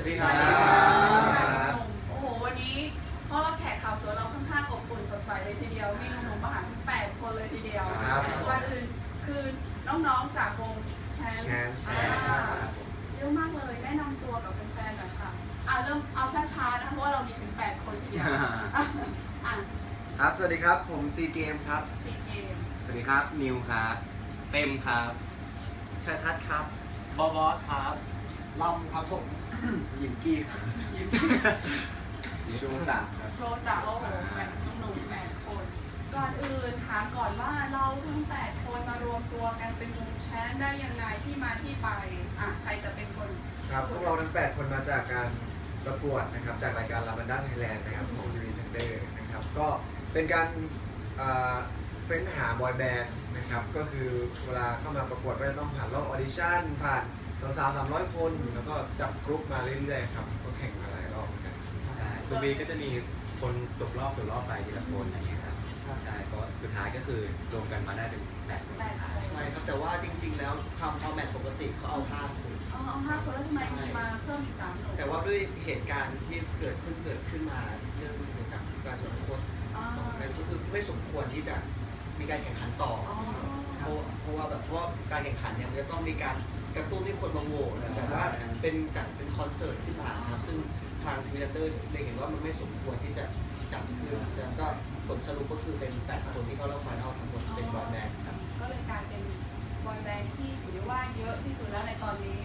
วัสดีครับ โอ้โห วันนี้ต้อนรับแขกข่าวสวยเราค่อนข้างอบอุ่นสดใสเลยทีเดียว มีหนุ่มๆมาหาถึงแปดคนเลยทีเดียวครับ ก่อนอื่นคือน้องๆจากวงแชน Chance อ่าเยอะมากเลย แนะนำตัวกับแฟนๆหน่อยค่ะอ่าเริ่มเอาช้าๆนะเพราะว่าเรามีถึงแปดคนทีเดียวอะอะครับ สวัสดีครับ ผมซีเกมครับ สี่เกมสวัสดีครับ นิวครับ เต็มครับชาทัศน์ครับ บอบอสครับ ลำครับผม ยิมกี้ครับช่วงต่างครับ โชว์จากโอ้โหแปดหนุ่มๆแปดคน ก่อนอื่นถามก่อนว่าเราทั้งแปดคนมารวมตัวกันเป็นวงแชนได้ยังไงที่มาที่ไปอะใครจะเป็นคนครับพวกเราทั้ง 8 คนมาจากการประกวดนะครับจากรายการลาบันด้าไทยแลนด์นะครับของ TV Thunder นะครับก็เป็นการเอ่อเฟ้นหาบอยแบนด์นะครับก็คือเวลาเข้ามาประกวดก็จะต้องผ่านรอบออดิชั่นผ่าน สาวๆ300คนแล้วก็จับกรุ๊ปมาเรื่อยๆครับก็แข่งมาหลายรอบเหมือนกันใช่ตัวบีก็จะมีคนตกรอบตกรอบไปทีละคนอะไรเงี้ยครับใช่ก็สุดท้ายก็คือรวมกันมาได้เป็นแปดคนแปดคนใช่ครับแต่ว่าจริง ๆ แล้วทำฟอร์แมตปกติเขาเอาห้าคนอ๋อเอาห้าคนแล้วทำไมมีมาเพิ่มอีกสามหนุ่มแต่ว่าด้วยเหตุการณ์ที่เกิดขึ้นเกิดขึ้นมาเรื่องเกี่ยวกับการสมคบอ๋อตรงนั้นก็คือไม่สมควรที่จะมีการแข่งขันต่ออ๋อเพราะเพราะว่าแบบเพราะว่าการแข่งขันเนี่ยมันจะต้องมีการ กระตุ้นให้คนมาโหวตแต่ว่าเป็นจัดเป็นคอนเสิร์ตขึ้นมาครับซึ่งทางทวิตเตอร์เลยเห็นว่ามันไม่สมควรที่จะจัดขึ้นฉะนั้นก็ผลสรุปก็คือเป็นแปดคนที่เข้ารอบไฟนอลทั้งหมดเป็นบอลแมนครับก็เลยกลายเป็นบอยแบนด์ที่ถือได้ว่าเยอะที่สุดแล้วในตอนนี้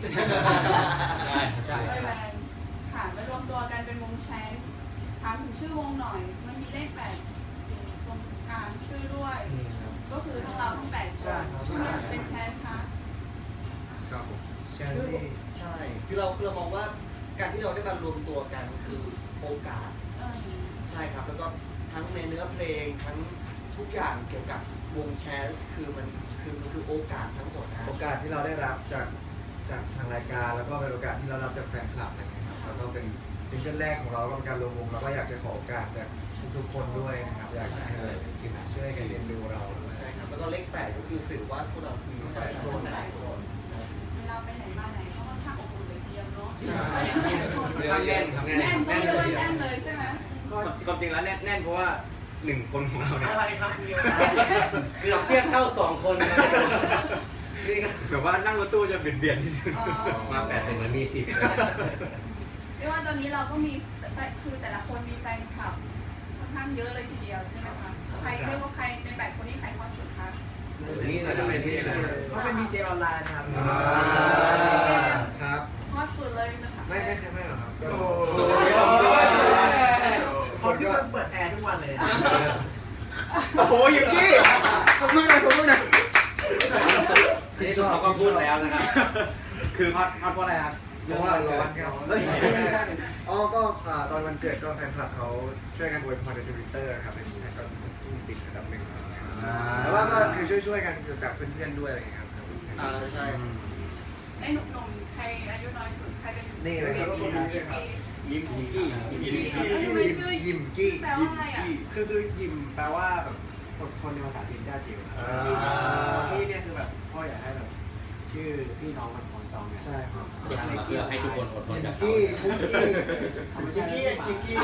ใช่ใช่บอยแบนด์ค่ะมารวมตัวกันเป็นวงแชนถามถึงชื่อวงหน่อย มันมีเลขแปดอยู่ตรงกลางชื่อด้วย ก็คือทั้งเราทั้งแปดคนทำไมถึงเป็นแชน คะครับผมแชนคือดี้ใช่ คือเราคือเรามองว่าการที่เราได้มารวมตัวกันคือโอกาสเออใช่ครับ แล้วก็ทั้งในเนื้อเพลงทั้งทุกอย่างเกี่ยวกับวงแชสคือมันคือมันคือโอกาสทั้งหมดนะโอกาสที่เราได้รับจากจากทางรายการแล้วก็เป็นโอกาสที่เรารับจากแฟนคลับอะไรเงี้ยครับแล้วก็เป็นซิงเกิลแรกของเราก็เป็นการรวมวงเราก็อยากจะขอโอกาสจากทุกๆคนด้วยนะครับอยากจะให้ช่วยกันเรียนดูเราด้วย ใช่ครับ แล้วก็เลขแปดก็คือสื่อว่าพวกเรามีแปดคนแปดคนใช่เวลาไปไหนมาไหนก็ค่อนข้างอบอุ่นเลยทีเดียวเนาะใช่เรื่องแน่นครับแน่นแน่นแน่นเลเลยยแน่นเลยใช่ไหมก็ความจริงแล้วแน่นแน่นเพราะว่าหนึ่งคนของเราเนี่ยอะไรครับเดียวเกือบเทียบเท่าสองคนนี่ก็แบบว่านั่งรถตู้จะเบียดเบียดนิดนึง อ๋อมาแปดถึงมันมีสิบเรียกว่าตอนนี้เราก็มีแฟนคือแต่ละคนมีแฟนคลับค่อนข้างเยอะเลยทีเดียวใช่ไหมคะใครเรียกว่าใครในแปดคนนี้ใครฮอตสุดคะ นี่เราจะเป็นนี่เลยเขาเป็นดีเจออนไลน์ครับอ่าครับฮอตสุดเลยนะคะไม่ไม่ไม่หรอกครับก็โอ้เขาที่มันเปิดแอร์ทุกวันเลย โอ้โหอยู่กี้ขอบคุณนะขอบคุณนะนี่เขาก็พูดแล้วนะครับ คือฮอตฮอตเพราะอะไรครับเพราะว่าร้อนครับเฮ้ยอ๋อก็อ่าตอนวันเกิดก็แฟนคลับเขาช่วยกันอวยพรในทวิตเตอร์ครับในแชทก็ติดอันดับหนึ่งแต่ว่าก็ คือช่วยๆกันกับเพื่อนๆด้วยอะไรอย่างเงี้ยครับอ่าใช่ ไอ้หนุ่มๆ ใครอายุน้อยสุด ใครเป็นนี่เลยครับเป็นพี่ยิ้มกี้ยิ้มกี้ยิมยิมกี้แปลว่าอะไรอะ คือคือยิมแปลว่าแบบอดทนในภาษาจีนแท้จริงที่เนี่ยคือแบบพ่ออยากให้แบบชื่อพี่น้องมันของจองเนี่ยใช่ครับเพื่อให้ทุกคนอดทนยิกัมบเขากี้คุกกี้กิกกี้กิกกี้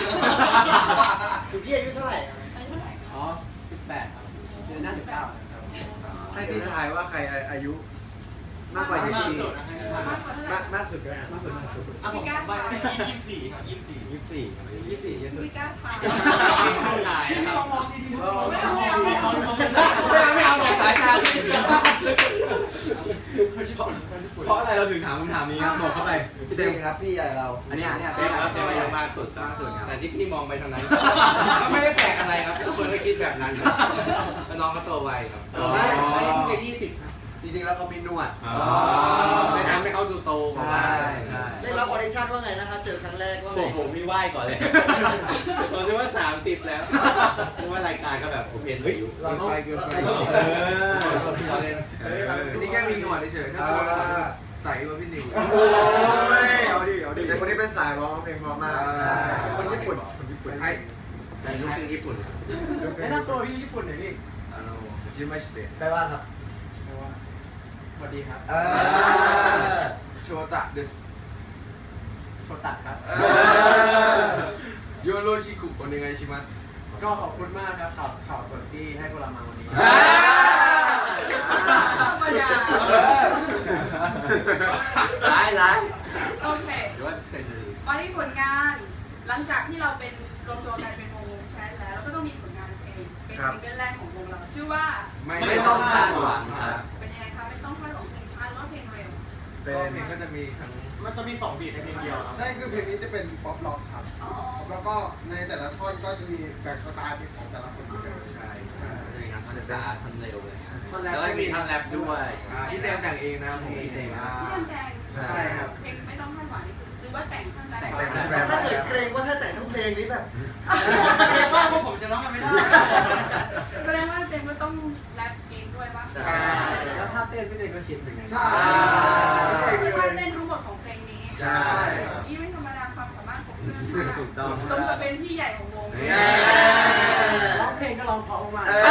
กิกกี้อายุเท่าไหร่อายุเท่าไหร่คะอ๋อสิบแปดเดือนหน้าสิบเก้า ให้พี่ทายว่าใครอายุมากกว่ายิมกี้มากกว่าเท่าไหร่มากมากสุดก็ได้มากสุดมากสุดอะผมพี่ก้าวไปทายยี่สิบสี่ครับยี่สิบสี่ยี่สิบสี่ยี่สิบสี่เยอะสุดพี่ก้าวทายถ่ายนะคลรัอบงมองดีๆ ไม่เอาไม่เอาไม่เอา ไม่เอาไม่เอาบอกสายตาเพ ราะอะไรเราถึงถามคำถามนี้ครับบอกเข้าไปพี่เต้ครับพี่ใหญ่เรา อันนี้อันนี้เต้ครับเต้มายังมากสุดมากสุดครับแต่ที่พี่มองไปทางนั้นก็ไม่ได้แปลกอะไรครับทุกคนก็คิดแบบนั้นครับแล้วน้องก็โตไวครับไม่อันนี้ไม่เพิ่งจะยี่สิบ จริงๆแล้วเขามีหนวด ไม่ทำให้เขาดูโตใช่ใช่ ได้รับออดิชั่นว่าไงนะคะ เจอครั้งแรกว่าผไงมผมมีไหว้ก่อนเลย ผมคิดว่า 30 แล้วคิดว่ารายการก็แบบผมเห็นเฮ้ยเกินไปเกินไปเออที่เราเล่น อันนี้แค่มีหนวดเฉยๆถ้าใส่กว่าพี่นิวโอ้ยเอาดิเอาดิแต่คนนี้เป็นสายร้องเพลงเพราะมากคนญี่ปุ่นคนญี่ปุ่นให้แต่ลูกครึ่งญี่ปุ่น แนะนำตัวพี่ญี่ปุ่นหน่อยพี่あのจิมาสเตะ แปลว่าครับแปลว่าส วัสดีครับเออโชตะเดสโชกดตัดครับโยโรชิคุคนยังไงชิมัส ก็ขอบคุณมากครับข่าวข่าวสดที่ให้พวกเรามาวันนี้ธรรมดา ร้ายร้ายโอเค หรือว่าเป็นดีมาที่ผลงาน หลังจากที่เราเป็นรวมตัวกันเป็นวงวงแชทแล้วเราก็ต้องมีผลงานเพลงเป็นซิงเกิลแรกของวงเรา ชื่อว่า ไม่ต้องคาดหวังครับ เป็นก็จะมีทั้งมันจะมี2บีทในเพลงเดียวครับใช่คือเพลงนี้จะเป็นป๊อปร็อกครับอ๋อแล้วก็ในแต่ละท่อนก็จะมีแบ่งสไตล์เป็นของแต่ละคนเหมือนกันใช่จะมีทั้งทันช้าทันเร็วเลยท่อนแรแล้กวก็มีทันแรปด้วยพี่เต็มแต่งเองนะผมพี่เต็มอ่าพี่แจมแจงใช่ครับเพลงไม่ต้องคาดหวังนี่คือหรือว่าแต่งท่านแรกแต่งแต่งแรปถ้าเกิดเกรงว่าถ้าแต่งทั้งเพลงนี้แบบเกรงว่าพวกผมจะร้องกันไม่ได้ พี่ใหญ่ของวงเย้ ร้องเพลงก็ร้องเพราะมากเออ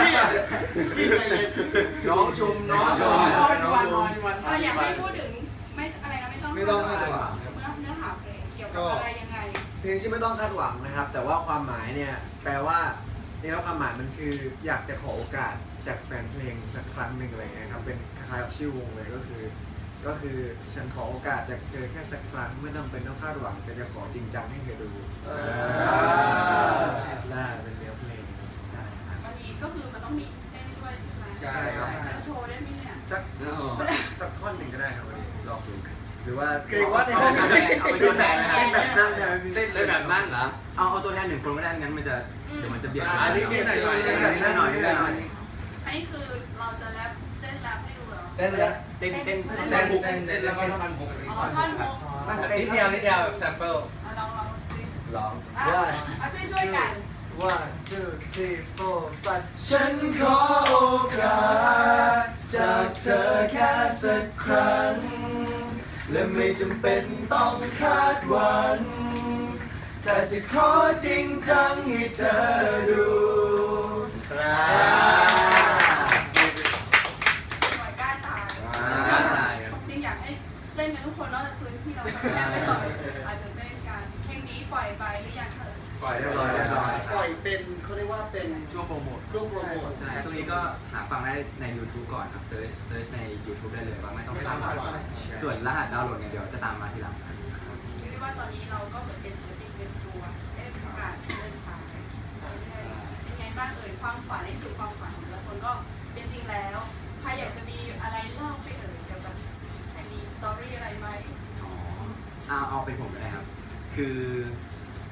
พี่พี่ใจเย็นน้องชมน้องชนมอนวันนอนวันเราอยากให้พูดถึงไม่อะไรนะไม่ต้องไม่ต้องคาดหวังครับ เนื้อเนื้อหาเพลงเกี่ยวกับอะไรยังไงเพลงชื่อไม่ต้องคาดหวังนะครับ แต่ว่าความหมายเนี่ยแปลว่าจริงแล้วความหมายมันคืออยากจะขอโอกาสจากแฟนเพลงสักครั้งหนึ่งอะไรเงี้ยครับเป็นคล้ายๆกับชื่อวงเลยก็คือ ก็คือฉันขอโอกาสจากเธอแค่สักครั้งไม่จำเป็นต้องคาดหวัง แต่จะขอจริงจังให้เธอดูล่าเป็นเนื้อเพลงใช่ครับมันมีก็คือมันต้องมีเต้นด้วยใช่ไหมใช่ครับ จะโชว์ได้ไหมเนี่ย สักโอ้สักท่อนหนึ่งก็ได้ครับวันนี้ลองดูหรือว่าเกรงว่าในห้ห้อองงเต้เต้นนเอาไปโดนแบนเต้นแบบนั่งเนี่ยเต้นเลยแบบนั้นเหรอเอาเอาตัวแทนหนึ่งคนก็ได้งั้นมันจะเดี๋ยวมันจะเบียดอะนิดๆหน่อยๆเต้นแบบนั่งหน่อยได้หน่อยอันนี้คือเราจะแรปเต้นแรปให้ดูเหรอเต้นเลย เต้นเต้นเต้นเต้นเต้นเต้นแล้วก็ท่อนฮุกอ๋อท่อนฮุกนั่งเต้นนิดเดียวนิดเดียวแบบแซมเปิลอะลองลองสิร้องอะเอาช่วยช่วยๆกัน one two three four five ฉันขอโอกาสจากเธอแค่สักครั้ง และไม่จำเป็นต้องคาดหวังแต่จะขอจริงจังให้เธอดูหน่ นี้ก็หาฟังได้ใน YouTube ก่อนครับเซิร์ชเซิร์ชใน YouTube ได้เลยว่าไม่ต้องไม่ต้คาอดงหวัคาดหวังงส่วนรหัสดาวน์โหลดเนี่ยเดี๋ยวจะตามมาทีหลังครับคิดว่าตอนนี้เราก็เหมือนเป็นศิลปินเต็มตัวได้มีโอกาสเดินสายเป็นไงบ้างเอ่ยความฝันในสุดความฝันของแต่ละคนก็เป็นจริงแล้วใครอยากจะมีอะไรเล่าไปเอ่ยเกี่ยวกับใครมีสตอรี่อะไรไหมอ๋อเอาเอาเป็นผมก็ได้ครับ คือ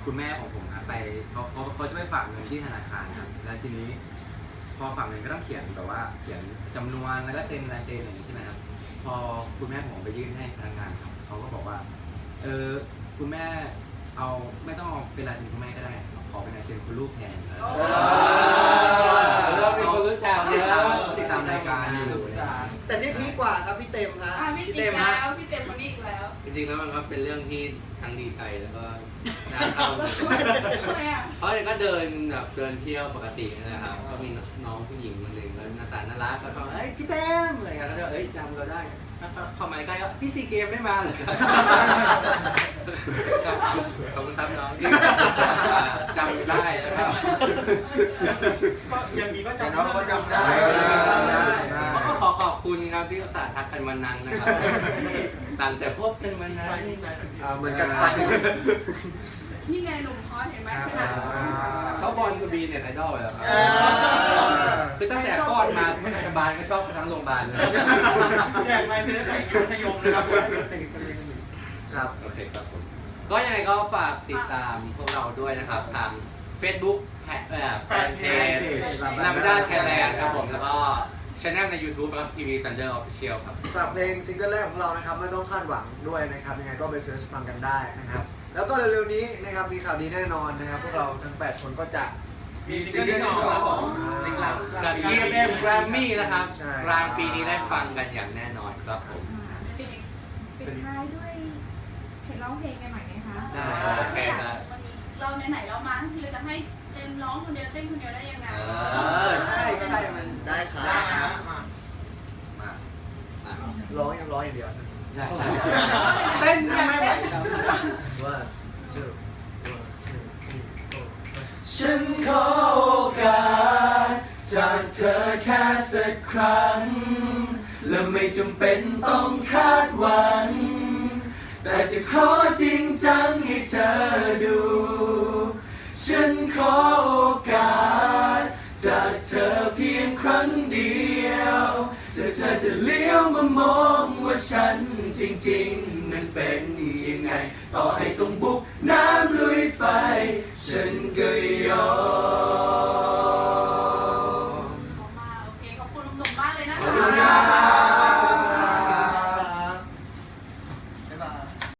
คุณแม่ของผมครับไปเขาเขาเขาจะไปฝากเงินที่ธนาคารครับแล้วทีนี้ พอฝากเงินก็ต้องเขียนแบบว่าเขียนจำนวนแล้วก็เซ็นลายเซ็นอย่างนี้ใช่ไหมครับ พอคุณแม่ผมไปยื่นให้พนักงานครับเขาก็บอกว่า เออคุณแม่เอาไม่ต้องเอาเป็นลายเซ็นคุณแม่ก็ได้ขอเป็นลายเซ็นคุณลูกแทนโอ้เรามีคนรู้จักเยติดตามอะติดตามรายการอยู่เลยแต่ที่พีคกว่าครับพี่เต็มฮะอะพี่ติ๊กแล้วพี่เต็มคนนี้อีกแล้วจริงๆแล้วมันก็เป็นเรื่องที่ทั้งดีใจแล้วก็น่าเศร้าทำไมอะเพราะเด็กก็เดินแบบเดินเที่ยวปกตินะครับก็มีน้องผู้หญิงคนหนึ่งแล้วหน้าตาน่ารักก็เขาเอ้ยพี่เต้มอะไรกันแล้วก็เอ้ยจำเราได้ก็เข้ามาใกล้ก็พี่ซีเกมไม่มาเหรอครับขอบคุณครับน้องที่ จำได้นะครับก็ยังดีก็แต่จำน้องก็จำได้ก็ขอขอบคุณครับที่อุตส่าห์ทักกันมานานนะครับต่างแต่พบกันมานาน ใจใจ อ่าเหมือนกันไป นี่ไงหนุ่มคอสเห็นไหมขนาดเขาบอลคือบีเน็ตไอดอลเลยครับเออ คือตั้งแต่คลอดมาพยาบาลก็ชอบทั้งโรงพยาบาลเลยแจกลายเซ็นแต่มัธยมนะครับ ครับ โอเคครับผม ก็ยังไงก็ฝากติดตามพวกเราด้วยนะครับ ทาง Facebook แพเอ่อแฟนเพจนามิด้าไทยแลนด์ครับผม แล้วก็ช anel ใน YouTube นะครับทีวี Thunder Official ครับฝากเพลงซิงเกิลแรกของเรานะครับ ไม่ต้องคาดหวังด้วยนะครับ ยังไงก็ไปเสิร์ชฟังกันได้นะครับ แล้วก็เร็วๆนี้นะครับ มีข่าวดีแน่นอนนะครับ พวกเราทั้ง 8 คนก็จะมีซิงเกิลที่สองครับผมกับ EMM Grammy นะครับใช่กลางปีนี้ได้ฟังกันอย่างแน่นอนครับผมปิดท้ายด้วย เพลงร้องเพลงกันหน่อยไหมคะได้โอเคครับเราไหนๆเรามาทั้งทีเราจะให้เจมร้องคนเดียวเต้นคนเดียวได้ยังไงเออใช่ใช่มันได้ครับได้ครับมามาอะร้องยังร้องอย่างเดียวใช่ใช่เต้นว่า two one two three four five ฉันขอโอกาสจากเธอแค่สักครั้ง และไม่จำเป็นต้องคาดหวัง แต่จะขอจริงจังให้เธอดู ฉันขอโอกาส จากเธอเพียงครั้งเดียวเธอเธอจะเลี้ยวมามองว่าฉันจริงๆ มันเป็นยังไง ต่อให้ต้องบุกน้ำลุยไฟ ฉันก็ยอม